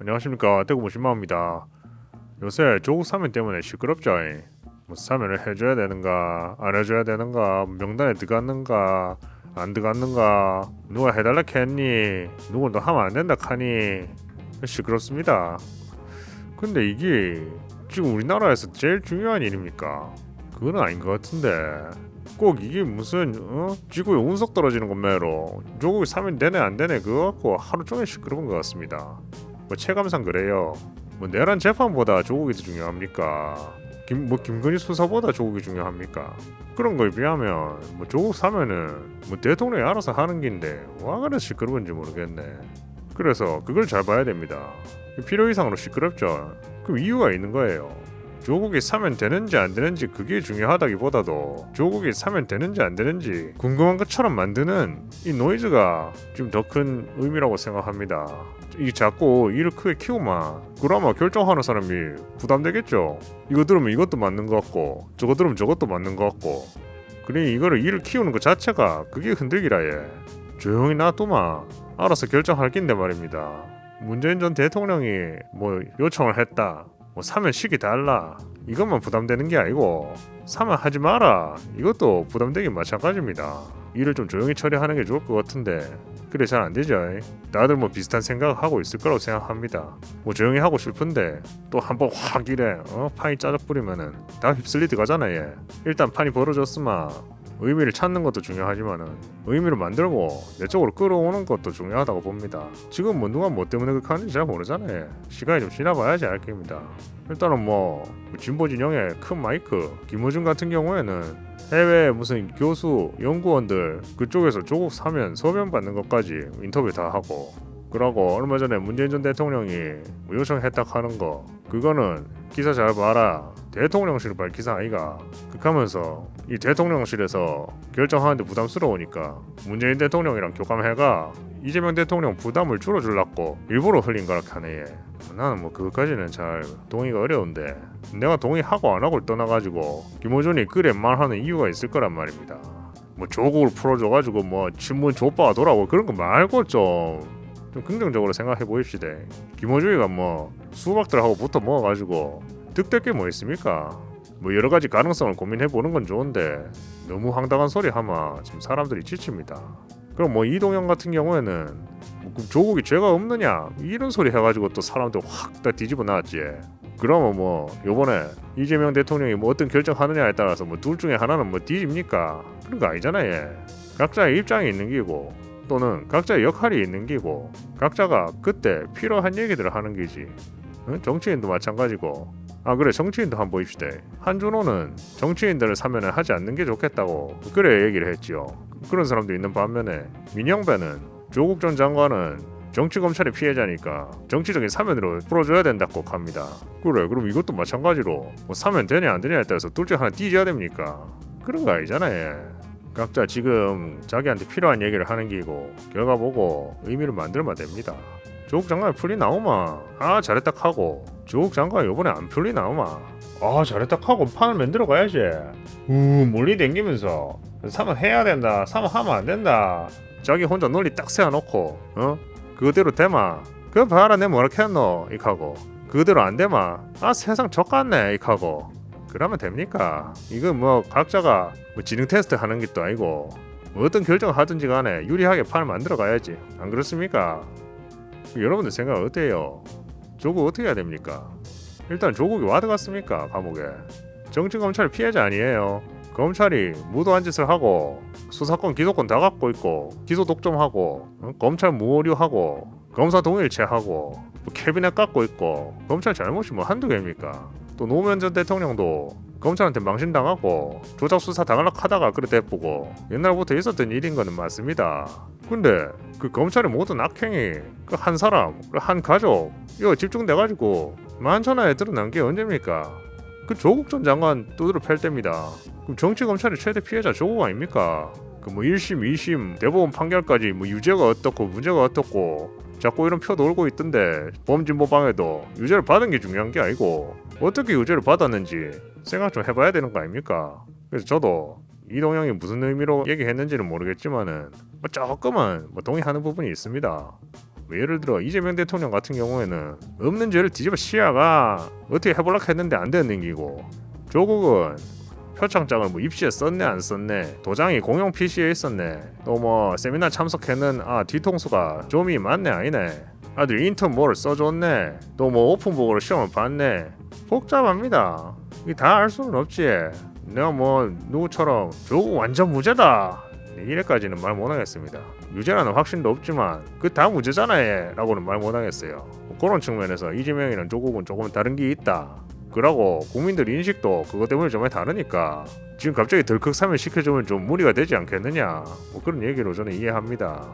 안녕하십니까 대구 무신마입니다. 요새 조국 사면 때문에 시끄럽죠. 뭐 사면을 해줘야 되는가 안 해줘야 되는가 명단에 들어갔는가 안 들어갔는가 누가 해달라 했니 누군 또 하면 안 된다 하니 시끄럽습니다. 근데 이게 지금 우리나라에서 제일 중요한 일입니까? 그건 아닌 것 같은데 꼭 이게 무슨 어? 지구에 운석 떨어지는 것매로 조국이 사면 되네 안 되네 그거 갖고 하루 종일 시끄러운 것 같습니다. 뭐 체감상 그래요. 뭐 내란 재판보다 조국이 더 중요합니까? 김 뭐 김건희 수사보다 조국이 중요합니까? 그런 거에 비하면 뭐 조국 사면은 뭐 대통령이 알아서 하는 긴데 와 그래 시끄러운지 모르겠네. 그래서 그걸 잘 봐야 됩니다. 필요 이상으로 시끄럽죠. 그럼 이유가 있는 거예요. 조국이 사면 되는지 안 되는지 그게 중요하다기보다도 조국이 사면 되는지 안 되는지 궁금한 것처럼 만드는 이 노이즈가 좀 더 큰 의미라고 생각합니다. 이 자꾸 일을 크게 키우면 그러면 결정하는 사람이 부담되겠죠. 이거 들으면 이것도 맞는 것 같고 저거 들으면 저것도 맞는 것 같고 그러니 이거를 일을 키우는 것 자체가 그게 흔들기라 예. 조용히 놔두마 알아서 결정할 낀데 말입니다. 문재인 전 대통령이 뭐 요청을 했다. 뭐 사면 시기 달라. 이것만 부담되는 게 아니고 사면 하지 마라. 이것도 부담되긴 마찬가지입니다. 일을 좀 조용히 처리하는 게 좋을 것 같은데 그래 잘 안 되죠. 다들 뭐 비슷한 생각을 하고 있을 거라고 생각합니다. 뭐 조용히 하고 싶은데 또 한번 확 이래 어? 판이 짜져 뿌리면은 다 휩쓸리 들어가잖아 얘. 일단 판이 벌어졌으마 의미를 찾는 것도 중요하지만은 의미를 만들고 내 쪽으로 끌어오는 것도 중요하다고 봅니다. 지금 뭐 누가 뭐 때문에 그렇게 하는지 잘 모르잖아요. 시간이 좀 지나봐야지 알 겁니다. 일단은 뭐 진보 진영의 큰 마이크 김호준 같은 경우에는 해외 무슨 교수 연구원들 그쪽에서 조국 사면 서면 받는 것까지 인터뷰 다 하고 그러고 얼마 전에 문재인 전 대통령이 뭐 요청했다 하는 거 그거는 기사 잘 봐라 대통령실 발 기사 아이가 극하면서 이 대통령실에서 결정하는데 부담스러우니까 문재인 대통령이랑 교감해가 이재명 대통령 부담을 줄여줄라고 일부러 흘린 거라 얘. 나는 뭐 그것까지는 잘 동의가 어려운데 내가 동의하고 안 하고를 떠나가지고 김호준이 그래 말하는 이유가 있을 거란 말입니다 뭐 조국을 풀어줘가지고 뭐 친문 조빠가 돌아오고 그런 거 말고 좀좀 긍정적으로 생각해 보입시다. 김호준이가 뭐 수박들하고 붙어 먹어가지고 득될 게 뭐 있습니까? 뭐 여러 가지 가능성을 고민해 보는 건 좋은데 너무 황당한 소리 하면 지금 사람들이 지칩니다. 그럼 뭐 이동영 같은 경우에는 뭐 조국이 죄가 없느냐 이런 소리 해가지고 또 사람들 확 다 뒤집어 놨지. 그러면 뭐 요번에 이재명 대통령이 뭐 어떤 결정하느냐에 따라서 뭐 둘 중에 하나는 뭐 뒤집니까? 그런 거 아니잖아요. 얘. 각자의 입장이 있는 기고 또는 각자의 역할이 있는 기고 각자가 그때 필요한 얘기들을 하는 기지. 응? 정치인도 마찬가지고 아 그래. 정치인도 한번 보입시다. 한준호는 정치인들을 사면을 하지 않는 게 좋겠다고 그래 얘기를 했지요. 그런 사람도 있는 반면에 민영배는 조국 전 장관은 정치 검찰의 피해자니까 정치적인 사면으로 풀어줘야 된다고 합니다. 그래 그럼 이것도 마찬가지로 뭐 사면 되냐 안 되냐에 따라서 둘중 하나 뒤져야 됩니까? 그런 거 아니잖아요. 각자 지금 자기한테 필요한 얘기를 하는 기고 결과 보고 의미를 만들면 됩니다. 조국 장관 풀리 나오마. 아 잘했다 하고 조국 장관 요번에 안 풀리 나오마. 아 잘했다. 하고 판을 만들어 가야지. 우 몰리 댕기면서. 사면 해야 된다. 사면 하면 안 된다. 자기 혼자 논리 딱 세워놓고 어? 그대로 되마. 그 봐라 내 뭐라 했노? 이하고. 그대로 안 되마. 아 세상 족같네 이하고. 그러면 됩니까? 이거 뭐 각자가 뭐 지능 테스트 하는 것도 아니고 뭐 어떤 결정을 하든지 간에 유리하게 판을 만들어 가야지. 안 그렇습니까? 여러분들 생각 어때요? 조국 어떻게 해야 됩니까? 일단 조국이 와드 갔습니까 감옥에? 정치 검찰 피해자 아니에요. 검찰이 무도한 짓을 하고 수사권 기소권 다 갖고 있고 기소 독점하고 어? 검찰 무오류하고 검사 동일체하고 뭐 캐비넷 갖고 있고 검찰 잘못이 뭐 한두 개입니까? 또 노무현 전 대통령도 검찰한테 망신당하고 조작 수사 당하려 하다가 그래 대쁘고 옛날부터 있었던 일인 거는 맞습니다. 근데 그 검찰의 모든 악행이 그 한 사람, 그 한 가족 이거 집중돼 가지고 만천하에 드러난 게 언제입니까? 그 조국 전 장관 두드려 팰 때입니다. 그럼 정치 검찰의 최대 피해자 조국 아닙니까? 그 뭐 1심, 2심, 대법원 판결까지 뭐 유죄가 어떻고 문제가 어떻고 자꾸 이런 표 돌고 있던데 범진보방에도 유죄를 받은 게 중요한 게 아니고 어떻게 유죄를 받았는지 생각 좀 해봐야 되는 거 아닙니까? 그래서 저도 이동영이 무슨 의미로 얘기했는지는 모르겠지만은 뭐 조금은 뭐 동의하는 부분이 있습니다. 뭐 예를 들어 이재명 대통령 같은 경우에는 없는 죄를 뒤집어 씌어가 어떻게 해볼라 했는데 안 되는 얘기고 조국은 표창장을 뭐 입시에 썼네 안 썼네. 도장이 공용 PC에 있었네. 또 뭐 세미나 참석했는 아 뒤통수가 좀이 맞네 아니네. 아들 인턴 뭐를 써줬네. 또 뭐 오픈북으로 시험을 봤네. 복잡합니다. 이다알 수는 없지. 내가 뭐 누구처럼 조국 완전 무죄다. 이래까지는 말 못하겠습니다. 유죄라는 확신도 없지만 그 다 무죄잖아 얘 라고는 말 못하겠어요. 그런 측면에서 이재명이랑 조국은 조금 다른 게 있다 그러고 국민들 인식도 그것 때문에 좀 많이 다르니까 지금 갑자기 덜컥 사면 시켜주면 좀 무리가 되지 않겠느냐. 뭐 그런 얘기로 저는 이해합니다.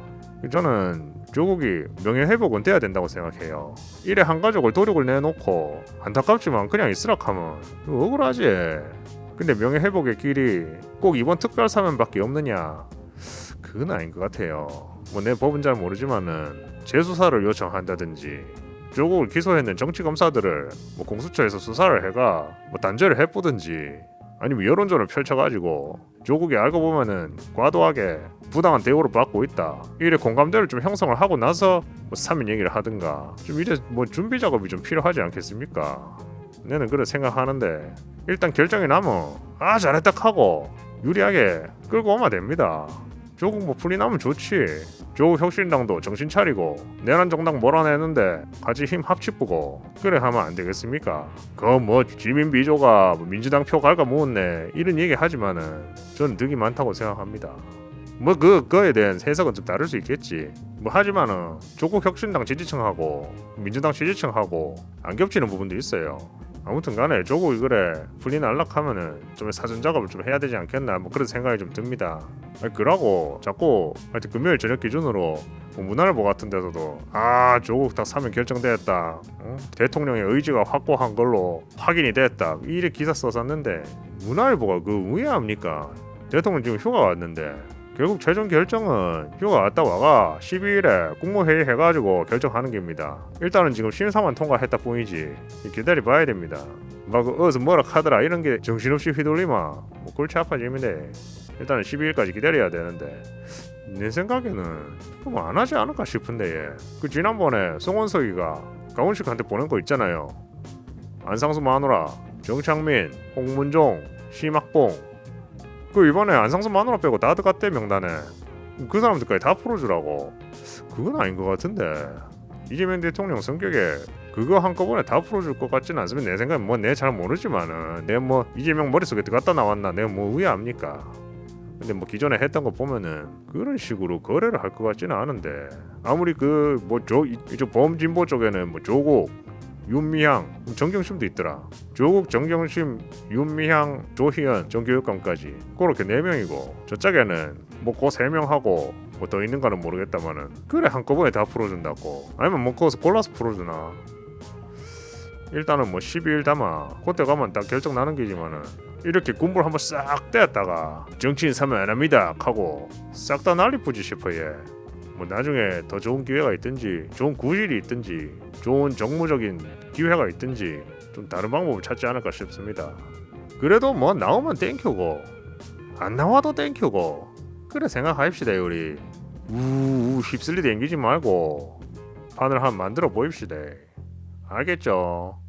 저는 조국이 명예회복은 돼야 된다고 생각해요. 이래 한 가족을 도륙을 내놓고 안타깝지만 그냥 있으라 하면 이거 억울하지. 근데 명예회복의 길이 꼭 이번 특별 사면밖에 없느냐? 그건 아닌 것 같아요. 뭐 내 법은 잘 모르지만은 재수사를 요청한다든지 조국을 기소했는 정치 검사들을 뭐 공수처에서 수사를 해가 뭐 단죄를 해보든지 아니면 여론전을 펼쳐가지고 조국이 알고 보면은 과도하게 부당한 대우를 받고 있다 이래 공감대를 좀 형성을 하고 나서 뭐 사면 얘기를 하든가 좀 이래 뭐 준비 작업이 좀 필요하지 않겠습니까? 내는 그래 생각하는데 일단 결정이 나면 아 잘했다 하고 유리하게 끌고 오면 됩니다. 조국 뭐 풀이 나면 좋지. 조국 혁신당도 정신 차리고 내란 정당 몰아내는데 같이 힘 합치고 그래 하면 안 되겠습니까? 그뭐 지민 비조가 뭐 민주당 표 갈가 모았네 이런 얘기 하지만은 저는 득이 많다고 생각합니다. 뭐그 그에 대한 해석은 좀 다를 수 있겠지. 뭐 하지만은 조국 혁신당 지지층하고 민주당 지지층하고 안 겹치는 부분도 있어요. 아무튼 간에 조국이 그래 풀리 날락하면은 좀 사전 작업을 좀 해야 되지 않겠나 뭐 그런 생각이 좀 듭니다. 그러고 자꾸 하여튼 금요일 저녁 기준으로 뭐 문화일보 같은 데서도 아 조국 딱 사면 결정되었다 어? 대통령의 의지가 확고한 걸로 확인이 됐다 이래 기사 써놨는데 문화일보가 그 우야합니까 대통령 지금 휴가 왔는데 결국 최종 결정은 휴가 왔다 와가 12일에 국무회의 해가지고 결정하는 겁니다. 일단은 지금 심사만 통과했다 뿐이지 기다려 봐야 됩니다. 막 어디서 뭐라 하더라 이런 게 정신없이 휘둘리면 뭐 골치 아파지는데 일단은 12일까지 기다려야 되는데 내 생각에는 그럼 안 하지 않을까 싶은데 얘. 그 지난번에 송원석이가 강훈식한테 보낸 거 있잖아요. 안상수 마누라, 정창민, 홍문종, 심학봉. 그 이번에 안상수 마누라 빼고 다 들어갔대 명단에. 그 사람들까지 다 풀어주라고. 그건 아닌 것 같은데. 이재명 대통령 성격에 그거 한꺼번에 다 풀어줄 것 같지는 않습니다. 내 생각엔 뭐내 잘 모르지만은 내 뭐 이재명 머릿속에 들어갔다 나왔나 내가 뭐 의아합니까 근데 뭐 기존에 했던 거 보면은 그런 식으로 거래를 할 것 같지는 않은데 아무리 그 뭐조 이쪽 범진보 쪽에는 뭐 조국 윤미향 정경심도 있더라. 조국 정경심 윤미향 조희연 정교육감까지 그렇게 네 명이고 저짝에는 뭐그 세 명하고 뭐 더 있는 거는 모르겠다마는 그래 한꺼번에 다 풀어준다고. 아니면 뭐 거기서 골라서 풀어주나. 일단은 뭐 12일 담아 그때 가면 딱 결정 나는 게지만은 이렇게 군불 한번 싹 떼었다가 정치인 사면 안 합니다 하고 싹 다 난리푸지 싶어 얘. 뭐 나중에 더 좋은 기회가 있든지 좋은 구실이 있든지 좋은 정무적인 기회가 있든지 좀 다른 방법을 찾지 않을까 싶습니다. 그래도 뭐 나오면 땡큐고 안 나와도 땡큐고 그래 생각합시다 우리 우우 휩쓸리 댕기지 말고 판을 한 만들어 보입시다. 알겠죠?